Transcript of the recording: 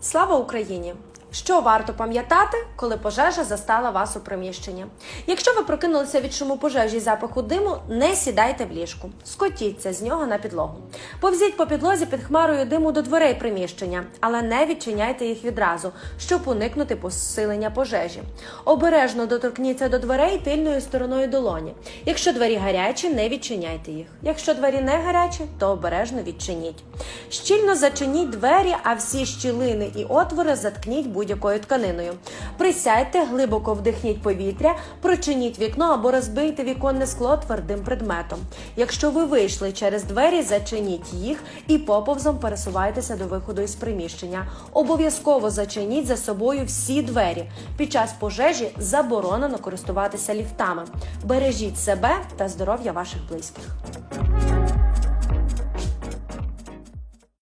Слава Україні! Що варто пам'ятати, коли пожежа застала вас у приміщенні? Якщо ви прокинулися від шуму пожежі і запаху диму, не сідайте в ліжку, скотіться з нього на підлогу. Повзіть по підлозі під хмарою диму до дверей приміщення, але не відчиняйте їх відразу, щоб уникнути посилення пожежі. Обережно доторкніться до дверей тильною стороною долоні. Якщо двері гарячі, не відчиняйте їх. Якщо двері не гарячі, то обережно відчиніть. Щільно зачиніть двері, а всі щілини і отвори заткніть будь-якою тканиною. Присядьте, глибоко вдихніть повітря, прочиніть вікно або розбийте віконне скло твердим предметом. Якщо ви вийшли через двері, зачиніть їх і поповзом пересувайтеся до виходу із приміщення. Обов'язково зачиніть за собою всі двері. Під час пожежі заборонено користуватися ліфтами. Бережіть себе та здоров'я ваших близьких.